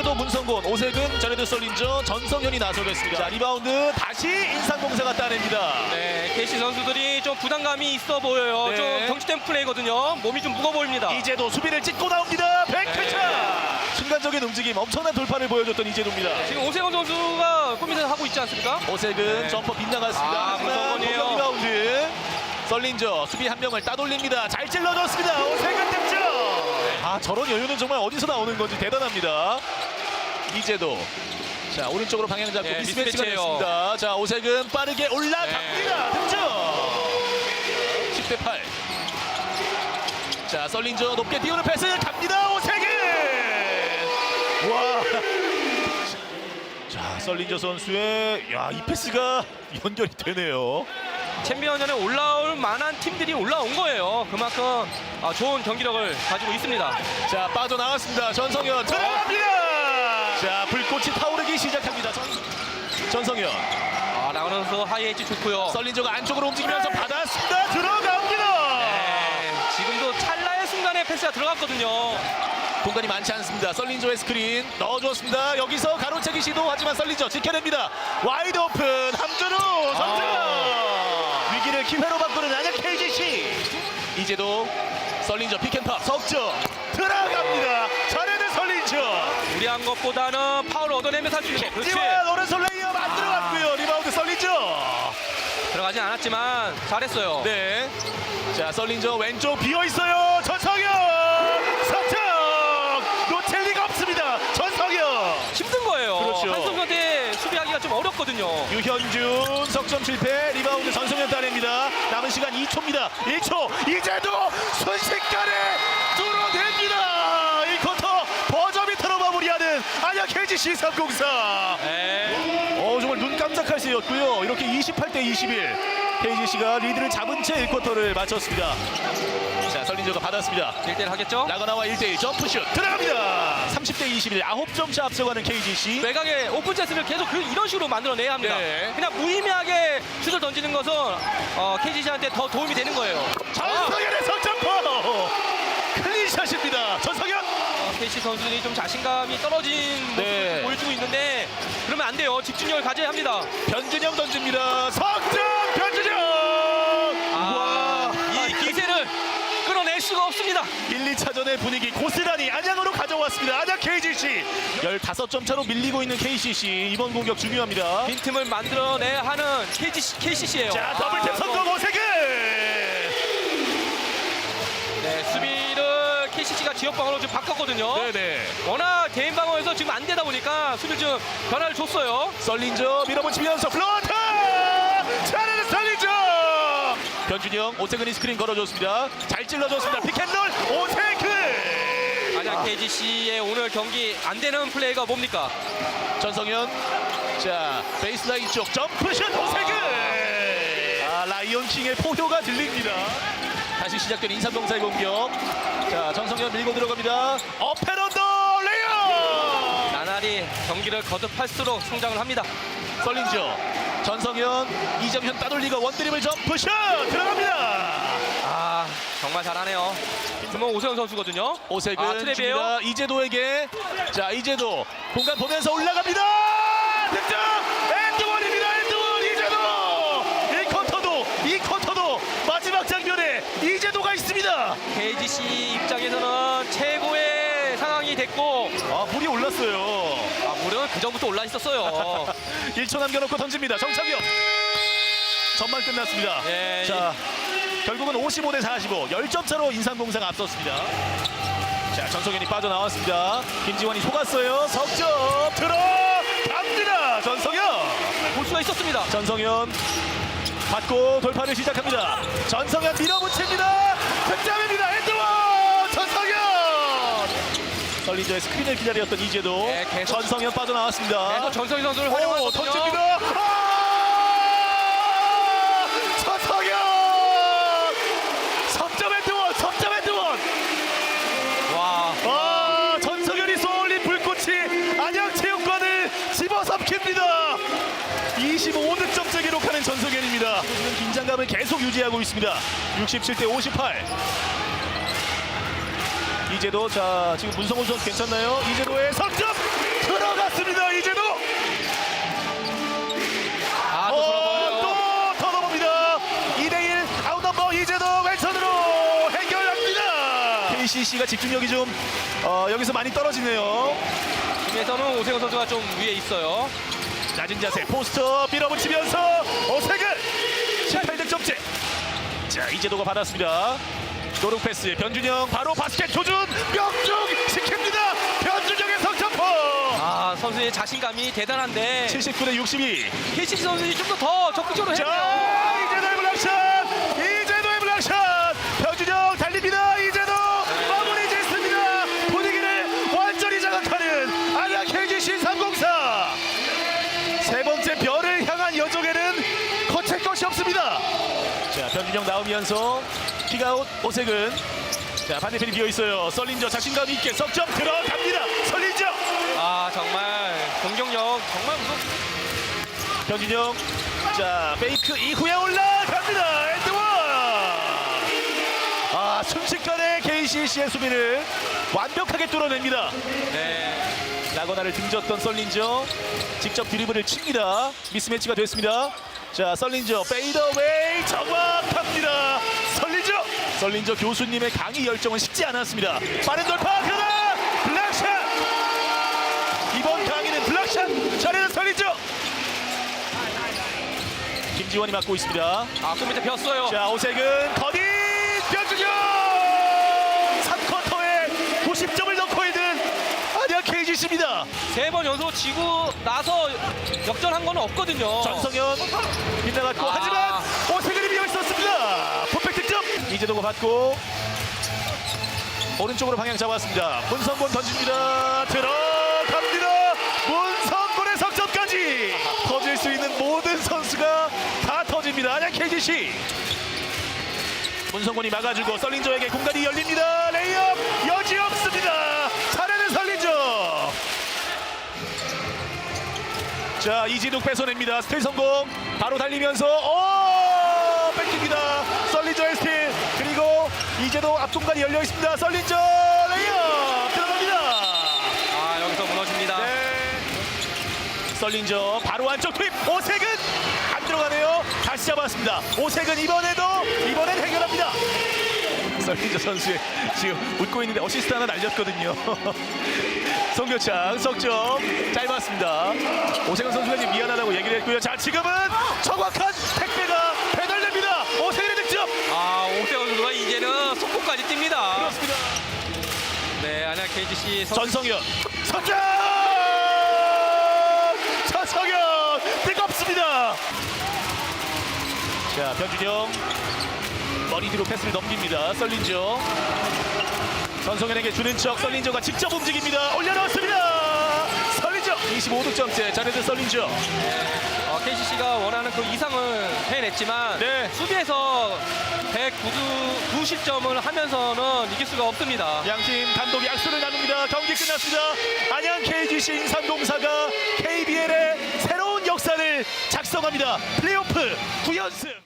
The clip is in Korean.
이제도 문성곤, 오색은 자레드 썰린저, 전성현이 나서겠습니다. 자, 리바운드 다시 인상공사가 따냅니다. 네, KC 선수들이 좀 부담감이 있어 보여요. 네. 좀 경직된 플레이거든요. 몸이 좀 무거워 보입니다. 이제도 수비를 찍고 나옵니다. 백회차! 네. 순간적인 움직임, 엄청난 돌파를 보여줬던 이제도입니다. 지금 오세훈 선수가 고민을 하고 있지 않습니까? 오색은 네. 점퍼 빗나갔습니다. 아, 하지만 문성곤이에요. 공격 리바운드. 썰린저 수비 한 명을 따돌립니다. 잘 찔러줬습니다. 오색은 득점. 아 저런 여유는 정말 어디서 나오는 건지 대단합니다. 이제도 자 오른쪽으로 방향 잡고 네, 미스매치가 미스매치예요. 됐습니다. 자 오색은 빠르게 올라갑니다. 득점. 10대 8. 자 썰린저 높게 띄우는 패스 갑니다. 오색은 와. 자 썰린저 선수의 야이 패스가 연결이 되네요. 챔피언전에 올라올 만한 팀들이 올라온 거예요. 그만큼 아, 좋은 경기력을 가지고 있습니다. 자 빠져나왔습니다. 전성현 들어갑니다. 자 불꽃이 타오르기 시작합니다. 전, 전성현 아, 라그런 선수 하이 엣지 좋고요. 썰린저가 안쪽으로 움직이면서 받았습니다. 들어갑니다. 네, 지금도 찰나의 순간에 패스가 들어갔거든요. 공간이 많지 않습니다. 썰린저의 스크린 넣어주었습니다. 여기서 가로채기 시도하지만 썰린저 지켜냅니다. 와이드 오픈 함준우 선수 위기를 기회로 바꾸는 안양 KGC 이제도 썰린저 피켄팝 석점 들어갑니다. 무리한 것보다는 파울 얻어내면서 할 수 있는 거. 그렇지. 오른손 레이업 안 들어갔고요. 리바운드 썰린저 들어가진 않았지만 잘했어요. 네. 자, 썰린저 왼쪽 비어 있어요. 전성현 석점 놓칠 리가 없습니다. 전성현 힘든 거예요. 그렇죠. 한성현한테 수비하기가 좀 어렵거든요. 유현준 석점 실패 리바운드 전성현 따냅니다. 남은 시간 2초입니다. 1초 이제도 순식간에 시상공사 네. 어, 정말 눈 깜짝할 새였고요. 이렇게 28대 21. KGC가 리드를 잡은 채 1쿼터를 마쳤습니다. 자, 설린저가 받았습니다. 1대1 하겠죠? 라거나와 1대1 점프슛 들어갑니다. 30대 21, 9점차 앞서가는 KGC. 외곽에 오픈 채스를 계속 그 이런 식으로 만들어내야 합니다. 네. 그냥 무의미하게 슛을 던지는 것은 어, KGC한테 더 도움이 되는 거예요. 자, 아. KC 선수들이 좀 자신감이 떨어진 모습을 네. 좀 보여주고 있는데 그러면 안 돼요. 집중력을 가져야 합니다. 변준영 던집니다. 석점 변준영. 아, 이 기세를 끌어낼 수가 없습니다. 1, 2차전의 분위기 고스란히 안양으로 가져왔습니다. 안양 KGC 15점 차로 밀리고 있는 KCC 이번 공격 중요합니다. 빈틈을 만들어내야 하는 KGC, KCC예요. 자 더블탭 성공 오세근 KCC가 지역 방어로 지금 바꿨거든요. 네네. 워낙 개인 방어에서 지금 안 되다 보니까 수비를 좀 변화를 줬어요. 썰린저 밀어붙이면서 플로터 잘하는 썰린저 변준영 오세근이 스크린 걸어줬습니다. 잘 찔러줬습니다. 피켓롤 오세근 만약 KGC의 오늘 경기 안 되는 플레이가 뭡니까? 전성현. 자 베이스라인 쪽 점프슛 오세근 아 라이온킹의 포효가 들립니다 다시 시작된 인삼동사의 공격 자 전성현 밀고 들어갑니다 어페런더 레이어 나날이 경기를 거듭할수록 성장을 합니다. 썰린저 전성현 이정현 따돌리가 원드리블 점프슛 들어갑니다 아 정말 잘하네요. 그러면 오세훈 선수거든요. 오색은 아, 트랩이에요? 줍니다. 이재도에게 자 이재도 공간 보면서 올라갑니다 득점 됐고. 아 물이 올랐어요. 아, 물은 그 전부터 올라 있었어요. 1초 남겨놓고 던집니다. 정창현 전반 끝났습니다. 예, 자 결국은 55 대 45 10점 차로 인삼공사가 앞섰습니다. 자 전성현이 빠져나왔습니다. 김지원이 속았어요. 석점 들어갑니다. 전성현. 볼 수가 있었습니다. 전성현 받고 돌파를 시작합니다. 전성현 밀어붙입니다. 득점입니다. 전성현 설리저의 스크린을 기다렸던 이재도 네, 계속- 전성현 빠져나왔습니다 계속 전성희 선수를 오, 활용하거든요. 던집니다. 아! 서성현! 석점 엔드원, 석점 엔드원. 와, 아, 전성현이 쏘올린 불꽃이 안양체육관을 집어삼킵니다. 25득점째 기록하는 전성현입니다. 지금 긴장감을 계속 유지하고 있습니다. 67 대 58. 이제도 자 지금 문성훈 선수 괜찮나요? 이제도의 석점 들어갔습니다. 이제도 아, 또 돌아보네요. 어또 턴오버입니다. 2대1 아웃 넘버 이제도 왼손으로 해결합니다. KCC가 집중력이 좀 어, 여기서 많이 떨어지네요. 팀에서는 오세훈 선수가 좀 위에 있어요. 낮은 자세 포스터 밀어붙이면서 오세근 18득점째 자 이제도가 받았습니다 노룩 패스 변준영 바로 바스켓 조준 명중 시킵니다. 변준영의 석점포. 아, 선수의 자신감이 대단한데 79대 62 KCC 선수들이 좀더더 적극적으로 해야 돼요. 자 이제도의 블락샷! 이제도의 블락샷! 변준영 달립니다. 이제도 마무리 짓습니다. 분위기를 완전히 장악하는 아리아 KGC 304 세 번째 별을 향한 여정에는 거칠 것이 없습니다. 자 변준영 나오면서 킥아웃 오색은. 자 반대편이 비어 있어요. 썰린저 자신감 있게 석점 들어갑니다. 썰린저! 아, 정말 공격력 정말 무섭 변준영. 자 페이크 이후에 올라갑니다. 엔드원! 아 순식간에 KCC의 수비를 완벽하게 뚫어냅니다. 네. 라거나를 등졌던 썰린저. 직접 드리블을 칩니다. 미스매치가 됐습니다. 자 썰린저 페이더웨이 정확합니다 썰린저 교수님의 강의 열정은 식지 않았습니다. 빠른 돌파 그러나 블락샷! 이번 강의는 블락샷! 잘해는 썰린저 김지원이 맡고 있습니다. 아, 그 밑에 폈어요. 자 오색은 거딘 변준영 3쿼터에 90점을 넣고 있는 아니야 KGC입니다. 세 번 연속 지고 나서 역전한 건 없거든요. 전성현 빗나갔고 아. 하지만 오세근이 비어 있었습니다 퍼펙트 득점 이재도가 받고 오른쪽으로 방향 잡았습니다. 문성곤 던집니다. 들어갑니다. 문성곤의 석점까지. 터질 수 있는 모든 선수가 다 터집니다. 안양 KGC 문성곤이 막아주고 썰린저에게 공간이 열립니다. 레이업 여지 없습니다. 잘하는 썰린저 자 이진욱 뺏어냅니다. 스틸 성공. 바로 달리면서 오! 뺏깁니다 썰린저의 스틸 그리고 이제도 앞공간이 열려 있습니다. 썰린저 레이업 들어갑니다. 아, 여기서 무너집니다. 네. 썰린저 바로 안쪽 투입. 오색은 안 들어가네요. 다시 잡았습니다. 오색은 이번에도 이번엔 해결합니다. 썰린저 선수의 지금 웃고 있는데 어시스트 하나 날렸거든요. 송교창 석점. 짧았습니다. 오세근 선수가 지금 미안하다고 얘기를 했고요. 자 지금은 정확한 택배가 배달됩니다. 오세근의 득점. 아, 오세훈 선수가 이제는 안양 KGC 선 전성현. 석점 전성현! 뜨겁습니다! 자 변준영. 머리 뒤로 패스를 넘깁니다. 썰린저 전성현에게 주는 척 썰린저가 직접 움직입니다. 올려놓습니다 25득점째 자네들 썰린저 어, KCC가 원하는 그 이상을 해냈지만 네. 수비에서 109두 9실점을 하면서는 이길 수가 없습니다. 양팀 감독이 악수를 나눕니다. 경기 끝났습니다. 안양 KGC 인삼공사가 KBL의 새로운 역사를 작성합니다. 플레이오프 9연승